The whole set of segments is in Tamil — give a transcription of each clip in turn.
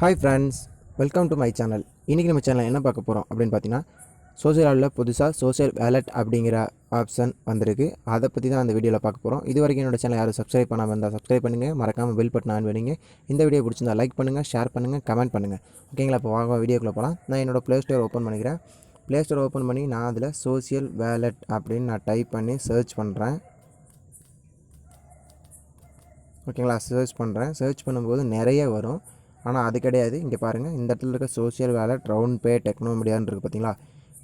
Hi friends welcome to my channel இன்றைக்கி நம்ம சேனல் என்ன பார்க்க போகிறோம் அப்படின்னு பார்த்தீங்கன்னா சோசியல் ஆடில் புதுசாக சோஷியல் வேலட் அப்படிங்கிற ஆப்ஷன் வந்திருக்கு. அதை பற்றி தான் அந்த வீடியோவில் பார்க்க போகிறோம் இது வரைக்கும் என்னோட சேனல் யாரும் சப்ஸ்கிரைப் பண்ணாமல் இருந்தால் சப்ஸ்கிரைப் பண்ணுங்கள் மறக்காமல் பில் பட்டன் ஆன் பண்ணுங்க. இந்த வீடியோ பிடிச்சிருந்தா லைக் பண்ணுங்கள் ஷேர் பண்ணுங்கள் கமெண்ட் பண்ணுங்கள் ஓகேங்களா இப்போ வாங்க வீடியோக்குள்ளே போகலாம் நான் என்னோடய ப்ளே ஸ்டோர் ஓப்பன் பண்ணிக்கிறேன். ப்ளே ஸ்டோர் ஓப்பன் பண்ணி நான் அதில் சோஷியல் வேலட் அப்படின்னு நான் டைப் பண்ணி சர்ச் பண்ணுறேன் ஓகேங்களா சர்ச் பண்ணுறேன் சர்ச் பண்ணும்போது நிறைய வரும். ஆனால் அது கிடையாது. இங்கே பாருங்கள் இந்த இடத்துல இருக்க சோஷியல் வேலட் ரவுண்ட் பே டெக்னோமீடியான்னு இருக்குது பார்த்தீங்களா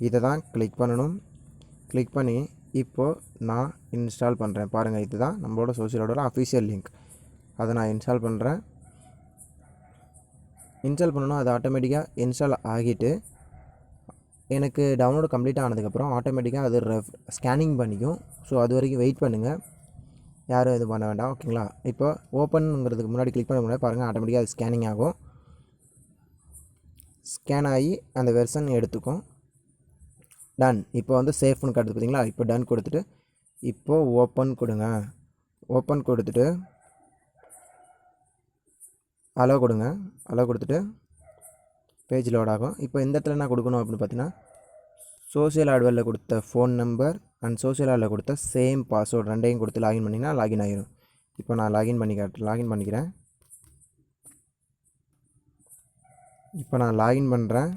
இதை தான் கிளிக் பண்ணணும். கிளிக் பண்ணி இப்போது நான் இன்ஸ்டால் பண்ணுறேன் பாருங்கள் இதுதான் நம்மளோட சோஷியலோட அஃபிஷியல் லிங்க் அதை நான் இன்ஸ்டால் பண்ணுறேன் இன்ஸ்டால் பண்ணணும் அது ஆட்டோமேட்டிக்காக இன்ஸ்டால் ஆகிட்டு எனக்கு டவுன்லோடு கம்ப்ளீட் ஆனதுக்கப்புறம் ஆட்டோமேட்டிக்காக அது ரெஃப் ஸ்கேனிங் பண்ணிக்கும். ஸோ அது வரைக்கும் வெயிட் பண்ணுங்கள் யாரும் இது பண்ண வேண்டாம் ஓகேங்களா? இப்போ ஓப்பனுங்கிறதுக்கு முன்னாடி கிளிக் பண்ண முன்னாடி பாருங்கள் ஆட்டோமேட்டிக்காக அது ஸ்கேனிங் ஆகும். ஸ்கேன் ஆகி அந்த வெர்ஷன் எடுத்துக்கும். டன் இப்போ வந்து சேஃப்னு காட்டுது பார்த்தீங்களா இப்போ டன் கொடுத்துட்டு இப்போது ஓப்பன் கொடுங்க. ஓப்பன் கொடுத்துட்டு அலோ கொடுங்க. அலோ கொடுத்துட்டு பேஜ் லோட் ஆகும். இப்போ இந்த இடத்துல என்ன கொடுக்கணும் அப்படின்னு பார்த்தீங்கன்னா சோஷியல் ஆட்வெல்லில் கொடுத்த ஃபோன் நம்பர் அண்ட் சோஷியல் ஆடில் கொடுத்த சேம் பாஸ்வேர்டு ரெண்டையும் கொடுத்து லாகின் பண்ணிங்கன்னா லாகின் ஆகிரும் இப்போ நான் லாகின் பண்ணி காட்டு லாகின் பண்ணிக்கிறேன். இப்போ நான் லாகின் பண்ணுறேன்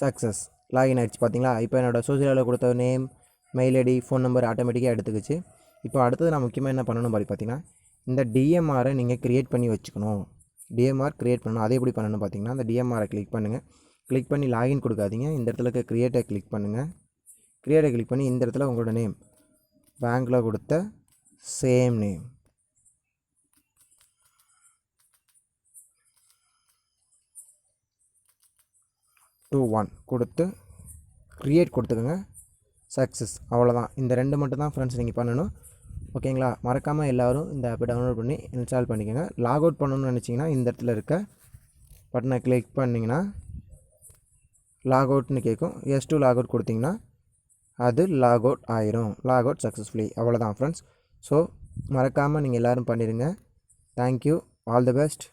சக்ஸஸ் லாகின் ஆகிடுச்சு பார்த்தீங்களா? இப்போ என்னோடய சோஷியல் ஆடில் கொடுத்த name mail ID phone number ஆட்டோமேட்டிக்காக எடுத்துக்கிச்சு. இப்போ அடுத்தது நான் முக்கியமாக என்ன பண்ணணும் பாரு பார்த்தீங்கன்னா இந்த டிஎம்ஆரை நீங்கள் க்ரியேட் பண்ணி வச்சுக்கணும். டிஎம்ஆர் க்ரியேட் பண்ணணும். அதே எப்படி பண்ணணும் பார்த்தீங்கன்னா அந்த டிஎம்ஆரை கிளிக் பண்ணுங்கள் கிளிக் பண்ணி லாகின் கொடுக்காதீங்க. இந்த இடத்துல இருக்க க்ரியேட்டை கிளிக் பண்ணுங்கள் க்ரியேட்டை கிளிக் பண்ணி இந்த இடத்துல உங்களோட நேம் பேங்க்கில் கொடுத்த சேம் நேம் டூ ஒன் கொடுத்து க்ரியேட் கொடுத்துக்கோங்க. சக்ஸஸ் அவ்வளோதான் இந்த ரெண்டு மட்டும் தான் ஃப்ரெண்ட்ஸ் நீங்கள் பண்ணணும். ஓகேங்களா? மறக்காமல் எல்லோரும் இந்த ஆப்பை டவுன்லோட் பண்ணி இன்ஸ்டால் பண்ணிக்கோங்க. லாக் அவுட் பண்ணணும்னு நினச்சிங்கன்னா இந்த இடத்துல இருக்க பட்டனை கிளிக் பண்ணிங்கன்னா லாக் அவுட்னு கேட்கும் எஸ் டூ லாக் அவுட் கொடுத்தீங்கன்னா அது லாக் அவுட் ஆயிரும். லாக் அவுட் சக்ஸஸ்ஃபுல்லி அவ்வளோதான் ஃப்ரெண்ட்ஸ் ஸோ மறக்காமல் நீங்கள் எல்லோரும் பண்ணிடுங்க தேங்க்யூ ஆல் தி பெஸ்ட்